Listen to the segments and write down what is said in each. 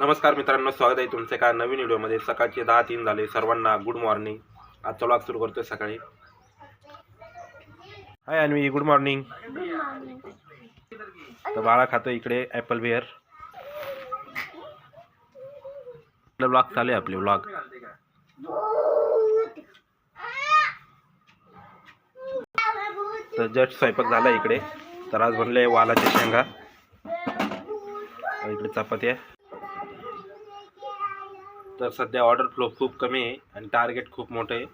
नमस्कार मित्रांनो स्वागत आहे तुमचे एका नवीन व्हिडिओमध्ये. सकाळचे दहा तीन झाले. सर्वांना गुड मॉर्निंग आजचा व्लॉग सुरू करतोय सकाळी. हाय अन्वी गुड मॉर्निंग तर बाळा खातो इकडे ॲपल बिअर ब्लॉग चालू आहे आपले ब्लॉग तर जस्ट स्वयंपाक झाला इकडे. तर आज बनले वालाच्या शेंगा. इकडे चपात्या तर सध्या ऑर्डर फ्लो खूप कमी आहे आणि टार्गेट खूप मोठं आहे.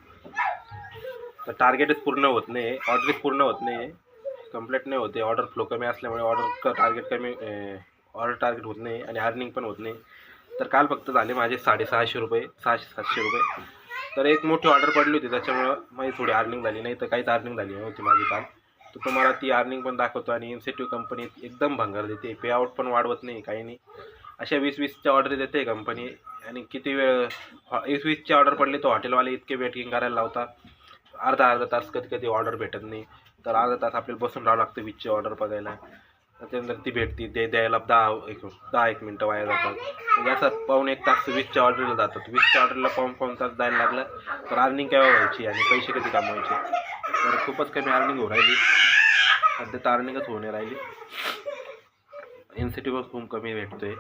तर टार्गेटच पूर्ण होत नाही ऑर्डरच पूर्ण होत नाही कंप्लीट नाही होते ऑर्डर फ्लो कमी असल्यामुळे ऑर्डर टार्गेट कमी ऑर्डर टार्गेट होत नाही आणि अर्निंग पण होत नाही. तर काल फक्त झाले माझे साडेसहाशे रुपये सहाशे सातशे रुपये. तर एक मोठी ऑर्डर पडली होती. त्याच्यामुळं माझी थोडी अर्निंग झाली. नाही तर काहीच अर्निंग झाली नव्हती माझी काल. तर तुम्हाला ती अर्निंग पण दाखवतो आणि इन्सेटिव्ह कंपनी एकदम भंगार देते. पे आउट पण वाढवत नाही काही नाही. अशा वीस वीसच्या ऑर्डर देते कंपनी आणि किती वेळ हॉ- वीस वीसची ऑर्डर पडली तर हॉटेलवाले इतके वेटिंग करायला लावता अर्धा अर्धा तास कधी कधी ऑर्डर भेटत नाही. तर अर्धा तास आपल्याला बसून राहावं लागतं वीसची ऑर्डर बघायला. त्याच्यानंतर ती भेटती दे द्यायला दहा एक दहा एक मिनटं वाया जातात. म्हणजे असं पाऊन एक तास वीसच्या ऑर्डरला जातात. वीसच्या ऑर्डरला पाऊन पाऊन तास जायला लागलं तर अर्निंग केव्हा व्हायची आणि पैसे कधी कमवायचे? तर खूपच कमी अर्निंग होऊ राहिली. सध्या तर अर्निंगच होणे नाही राहिली. इन्सेटिव्ह खूप कमी भेटतोय.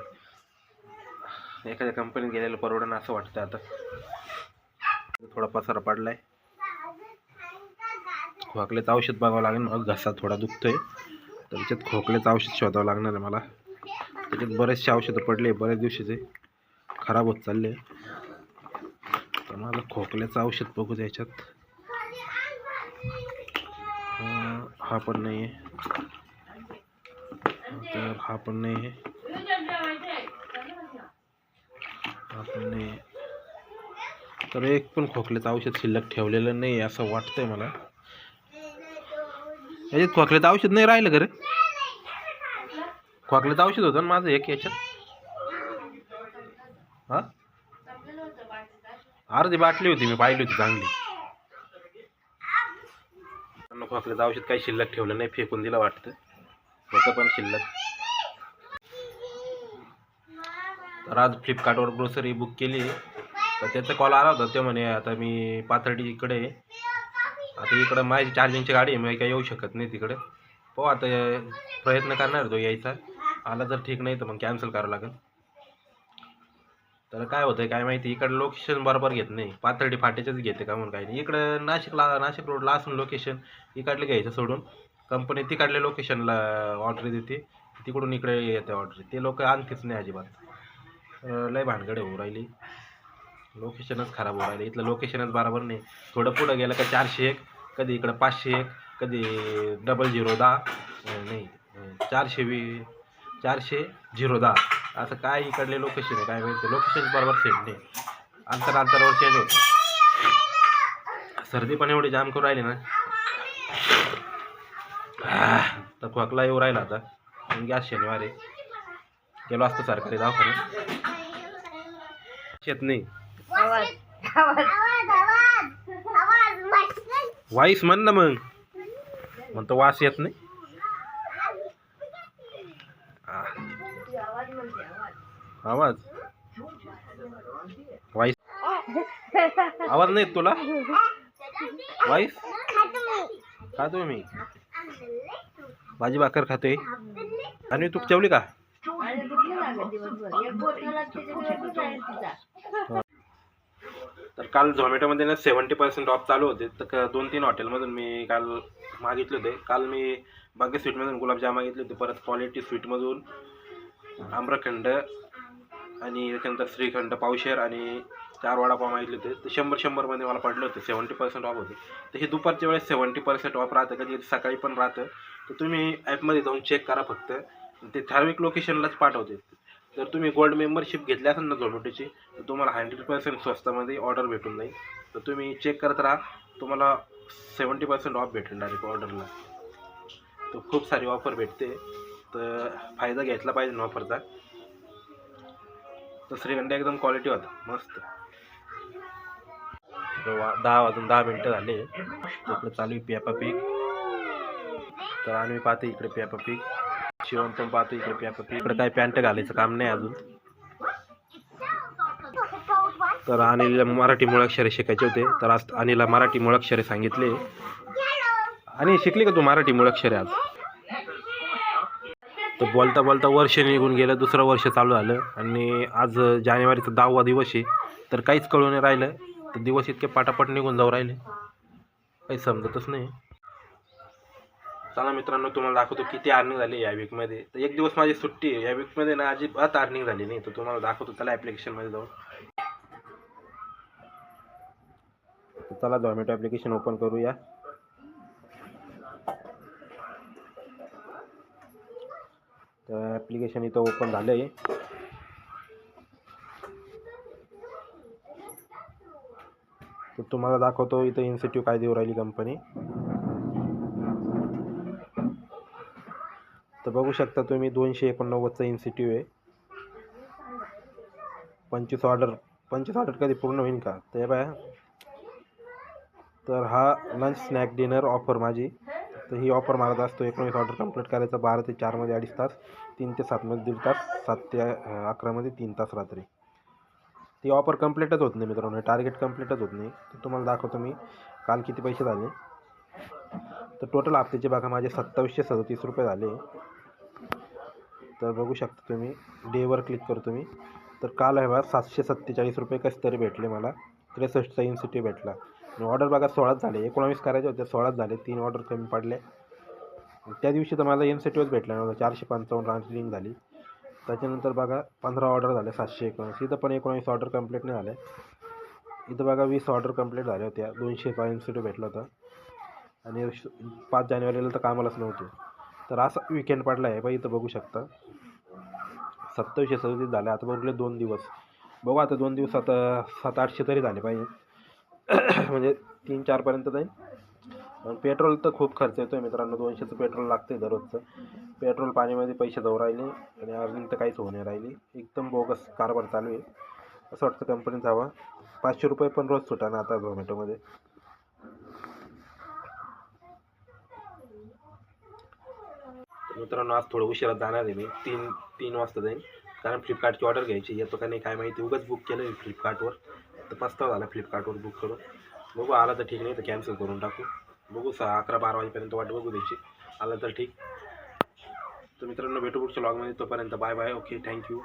एखाद्या कंपनीत गेलेलं परवडणं असं वाटतं आता. थोडा पसारा पडलाय. खोकल्याचं औषध बघावं लागेल. मग घसा थोडा दुखतोय. तर त्याच्यात खोकल्याचं औषध शोधावं लागणार आहे मला. त्याच्यात बरेचसे औषधं पडले बऱ्याच दिवशीचे खराब होत चालले. तर मला खोकल्याचं औषध बघू याच्यात. हा पण नाही आहे तर हा पण नाही आहे हा नाही तर एक पण खोकल्याचं औषध शिल्लक ठेवलेलं नाही असं वाटतंय मला. याच्यात खोकल्याचं औषध नाही राहिलं खरं खोकल्याचं औषध होतं ना माझं एक याच्यात? हां? अर्धी बाटली होती मी पाहिली होती चांगली. खोकल्याचं औषध काही शिल्लक ठेवलं नाही फेकून दिलं वाटतं. होतं पण शिल्लक. तर आज फ्लिपकार्टवर ग्रोसरी बुक केली. तर त्याचा कॉल आला होता. ते म्हणे आता मी पाथर्डी इकडे आता इकडं माझी चार्जिंगची गाडी आहे. मी काही येऊ शकत नाही तिकडे. हो आता प्रयत्न करणार तो यायचा. आला जर ठीक नाही तर मग कॅन्सल करावं लागेल. तर काय होतं काय माहिती. इकडं लोकेशन बरोबर घेत नाही. पाथर्डी फाट्याचंच घेते का म्हणून काही नाही. इकडं नाशिकला नाशिक रोडला असून लोकेशन इकडले घ्यायचं सोडून. कंपनी तिकडल्या लोकेशनला ऑर्डर देते. तिकडून इकडे येते ऑर्डर ते लोक आणतेच नाही अजिबात. लय भानगड होऊ राहिली. लोकेशनच खराब होऊ राहिले. इथलं लोकेशनच बरोबर नाही. थोडं पुढं गेलं का चारशे एक कधी इकडं पाचशे एक कधी डबल झिरो दहा. नाही चारशे वी चारशे झिरो दहा. असं काय इकडले लोकेशन आहे काय माहिती. लोकेशन बरोबर सेट नाही. अंतर अंतरावर चेंज होतं. सर्दी पण एवढी जाम करून राहिली ना. तर खोकला येऊ राहिला आता. गॅस शनिवार आहे. गेलो असतो सरकारी दवाखान्यात. शेत नाही. वाईस म्हण ना मग. म्हणतो वास येत नाही. आ, आवाज. वाईस. आवाज नाही येत तुला? वाईस? खातोय मी. भाजी भाकर खातोय. आणि तू जेवली का? तर काल झोमॅटोमध्ये ना सेवन्टी पर्सेंट ऑफ चालू होते. तर दोन तीन हॉटेलमधून मी काल मागितले होते. काल मी बागे स्वीटमधून गुलाबजाम मागितले होते. परत क्वालिटी स्वीटमधून आम्रखंड आणि त्याच्यानंतर श्रीखंड पावशेर आणि चार वडापाव मागितले होते. तर शंभर शंभरमध्ये मला पडले होते. सेवन्टी पर्सेंट ऑफ होते. तर हे दुपारच्या वेळेस सेवन्टी पर्सेंट ऑफ राहतं कधी कधी सकाळी पण राहतं. तर तुम्ही ॲपमध्ये जाऊन चेक करा फक्त. ते ठराविक लोकेशनलाच पाठवते. जर तुम्ही गोल्ड मेंबरशिप घेतली असेल ना झोमॅटोची तर तुम्हाला हंड्रेड पर्सेंट स्वस्तामध्ये ऑर्डर भेटून जाईल. तर तुम्ही चेक करत राहा तुम्हाला सेवन्टी पर्सेंट ऑफ भेटेल डायरेक्ट ऑर्डरला तर खूप सारी ऑफर भेटते. तर फायदा घेतला पाहिजे ना ऑफरचा तर श्रीखंड एकदम क्वालिटी होता. मस्त. वा दहा वाजून दहा मिनटं झाले. इकडे चालू आहे पेपा पीक. तर आम्ही पाहते इकडे पेपा पीक. शिवण पण पाहतो इकडे इकडे काय पॅन्ट घालायचं काम नाही अजून. तर अनिलला मराठी मुळाक्षरे शिकायचे होते. तर आज अनिलला मराठी मुळाक्षरे सांगितले. आणि शिकली का तू मराठी मुळाक्षरे आज? तर बोलता बोलता वर्ष निघून गेलं दुसरं वर्ष चालू झालं. आणि आज जानेवारीचा दहावा दिवस आहे. तर काहीच कळून नाही राहिलं. तर दिवस इतके पाटापट निघून जाऊ राहिले. काही समजतच नाही. चला मित्रांनो तुम्हाला दाखवतो किती अर्निंग झाली या वीकमध्ये तर एक दिवस माझी सुट्टी आहे. या वीकमध्ये ना अजिबात अर्निंग झाली नाही. तर तुम्हाला दाखवतो त्याला ॲप्लिकेशनमध्ये जाऊन. चला झोमॅटो ॲप्लिकेशन ओपन करूया. तर ॲप्लिकेशन इथं ओपन झालं आहे तर तुम्हाला दाखवतो इथं इन्सेटिव्ह काय देऊ राहिली कंपनी तर बघू शकता तुम्ही दोनशे एकोणनव्वदचं इन्सेटिव्ह आहे. पंचवीस ऑर्डर पंचवीस ऑर्डर कधी पूर्ण होईल का? ते बाया तर हा लंच स्नॅक डिनर ऑफर माझी. तर ही ऑफर मारत असतो एकोणीस ऑर्डर कंप्लीट करायचं बारा ते चारमध्ये अडीच तास तीन ते सातमध्ये दीड तास सात ते अकरामध्ये तीन तास रात्री. ती ऑफर कंप्लीटच होत नाही मित्रांनो टार्गेट कंप्लीटच होत नाही. तर तुम्हाला दाखवतो मी काल किती पैसे झाले? तर टोटल हप्त्याचे बघा माझे सत्तावीसशे सदतीस रुपये झाले. तर बघू शकता तुम्ही डेवर क्लिक करतो मी तर काल आहे बघा सातशे सत्तेचाळीस रुपये कसे तरी भेटले मला. त्रेसष्टचा इन्सिटी भेटला. आणि ऑर्डर बघा सोळाच झाले. एकोणावीस करायचे होते सोळाच झाले. तीन ऑर्डर कमी पडले. त्या दिवशी तर मला इन्सेटिव्हच भेटला नव्हता. चारशे पंचावन्न रांचलिंग झाली. त्याच्यानंतर बघा पंधरा ऑर्डर झाले सातशे एकोणीस. इथं पण एकोणवीस ऑर्डर कंप्लीट नाही झाले. इथं बघा वीस ऑर्डर कंप्लीट झाल्या होत्या दोनशे इन्सेटिव्ह भेटलं होतं. आणि पाच जानेवारीला तर कामालाच नव्हतं. तर असा विकेंड पडला आहे बघा इथं बघू शकता. सत्तावीसशे सदतीस झाले आता बघले दोन दिवस. बघू आता दोन दिवसात सात आठशे तरी झाले पाहिजे. म्हणजे तीन चारपर्यंत जाईल पेट्रोल तर खूप खर्च येतो आहे मित्रांनो दोनशेचं पेट्रोल लागतं आहे दररोजचं. पेट्रोल पाण्यामध्ये पैसे जाऊ राहिले आणि अर्निंग तर काहीच होऊ नाही राहिली. एकदम बोगस कारभार चालू आहे. असं वाटतं कंपनीचा हवा. पाचशे रुपये पण रोज सुटा ना आता झोमॅटोमध्ये मित्रांनो आज थोडं उशिरा जाणार आहे मी. तीन तीन वाजता जाईन. कारण फ्लिपकार्टची ऑर्डर घ्यायची येतो का नाही काय माहिती. उगाच बुक केलं मी फ्लिपकार्टवर. तर पस्तावा झाला फ्लिपकार्टवर बुक करून. बघू आला तर ठीक नाही तर कॅन्सल करून टाकू. बघू सहा अकरा बारा वाजेपर्यंत वाट बघू द्यायची. आलं तर ठीक. तर मित्रांनो भेटू पुढच्या लॉगमध्ये तोपर्यंत बाय बाय ओके थँक्यू